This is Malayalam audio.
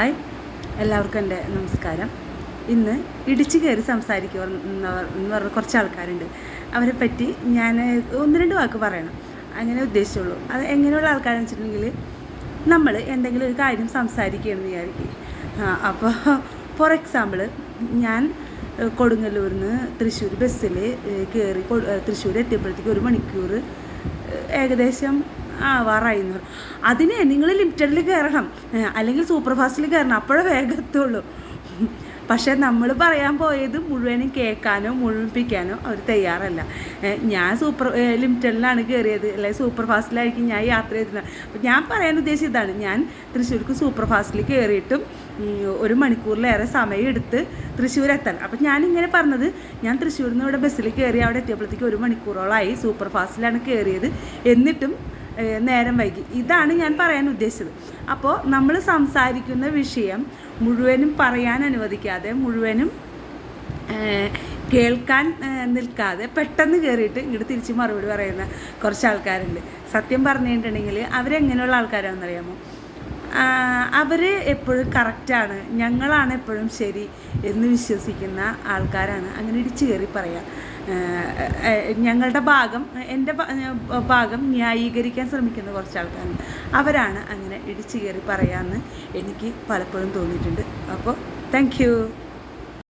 ഹായ്. എല്ലാവർക്കും എന്റെ നമസ്കാരം. ഇന്ന് ഇടിച്ചു കയറി സംസാരിക്കുക എന്ന് പറഞ്ഞ കുറച്ച് ആൾക്കാരുണ്ട്. അവരെ പറ്റി ഞാൻ ഒന്ന് രണ്ട് വാക്ക് പറയണം. അങ്ങനെ ഉദ്ദേശിച്ചുള്ളൂ. അത് എങ്ങനെയുള്ള ആൾക്കാരെന്ന് വെച്ചിട്ടുണ്ടെങ്കിൽ നമ്മൾ എന്തെങ്കിലും ഒരു കാര്യം സംസാരിക്കുകയെന്ന് വിചാരിക്കും. അപ്പോൾ ഫോർ എക്സാമ്പിൾ ഞാൻ കൊടുങ്ങല്ലൂരിൽ നിന്ന് തൃശ്ശൂർ ബസ്സിൽ കയറി തൃശ്ശൂർ എത്തിയപ്പോഴത്തേക്ക് ഒരു മണിക്കൂർ ഏകദേശം ആവാറായി എന്ന് പറഞ്ഞു അതിന് നിങ്ങൾ ലിമിറ്റഡിൽ കയറണം. അല്ലെങ്കിൽ സൂപ്പർ ഫാസ്റ്റിൽ കയറണം. അപ്പോഴേ വേഗത്തുള്ളൂ. പക്ഷേ നമ്മൾ പറയാൻ പോയത് മുഴുവനും കേൾക്കാനോ മുഴുമിപ്പിക്കാനോ അവർ തയ്യാറല്ല. ഞാൻ സൂപ്പർ ലിമിറ്റഡിലാണ് കയറിയത്. അല്ലെങ്കിൽ സൂപ്പർ ഫാസ്റ്റിലായിരിക്കും ഞാൻ യാത്ര ചെയ്തിരുന്നത്. അപ്പം ഞാൻ പറയാൻ ഉദ്ദേശിച്ചത് ഇതാണ്. ഞാൻ തൃശ്ശൂർക്ക് സൂപ്പർ ഫാസ്റ്റിൽ കയറിയിട്ടും ഒരു മണിക്കൂറിലേറെ സമയം എടുത്ത് തൃശ്ശൂർ എത്താൻ അപ്പം ഞാനിങ്ങനെ പറഞ്ഞത് ഞാൻ തൃശ്ശൂരിൽ നിന്ന് ഇവിടെ ബസ്സിൽ കയറി അവിടെ എത്തിയപ്പോഴത്തേക്ക് ഒരു മണിക്കൂറോളമായി സൂപ്പർ ഫാസ്റ്റിലാണ് കയറിയത്. എന്നിട്ടും നേരം വൈകി. ഇതാണ് ഞാൻ പറയാൻ ഉദ്ദേശിച്ചത്. അപ്പോൾ നമ്മൾ സംസാരിക്കുന്ന വിഷയം മുഴുവനും പറയാൻ അനുവദിക്കാതെ മുഴുവനും കേൾക്കാൻ നിൽക്കാതെ പെട്ടെന്ന് കയറിയിട്ട് ഇങ്ങോട്ട് തിരിച്ച് മറുപടി പറയുന്ന കുറച്ച് ആൾക്കാരുണ്ട്. സത്യം പറഞ്ഞിട്ടുണ്ടെങ്കിൽ അവരെങ്ങനെയുള്ള ആൾക്കാരാണെന്നറിയാമോ? അവർ എപ്പോഴും കറക്റ്റാണ് ഞങ്ങളാണ് എപ്പോഴും ശരി എന്ന് വിശ്വസിക്കുന്ന ആൾക്കാരാണ്. അങ്ങനെ ഇടിച്ചു കയറി പറയാം. ഞങ്ങളുടെ ഭാഗം എന്റെ ഭാഗം ന്യായീകരിക്കാൻ ശ്രമിക്കുന്ന കുറച്ച് ആൾക്കാരാണ്. അവരാണ് അങ്ങനെ ഇടിച്ചു കയറി പറയാമെന്ന് എനിക്ക് പലപ്പോഴും തോന്നിയിട്ടുണ്ട്. അപ്പോൾ താങ്ക്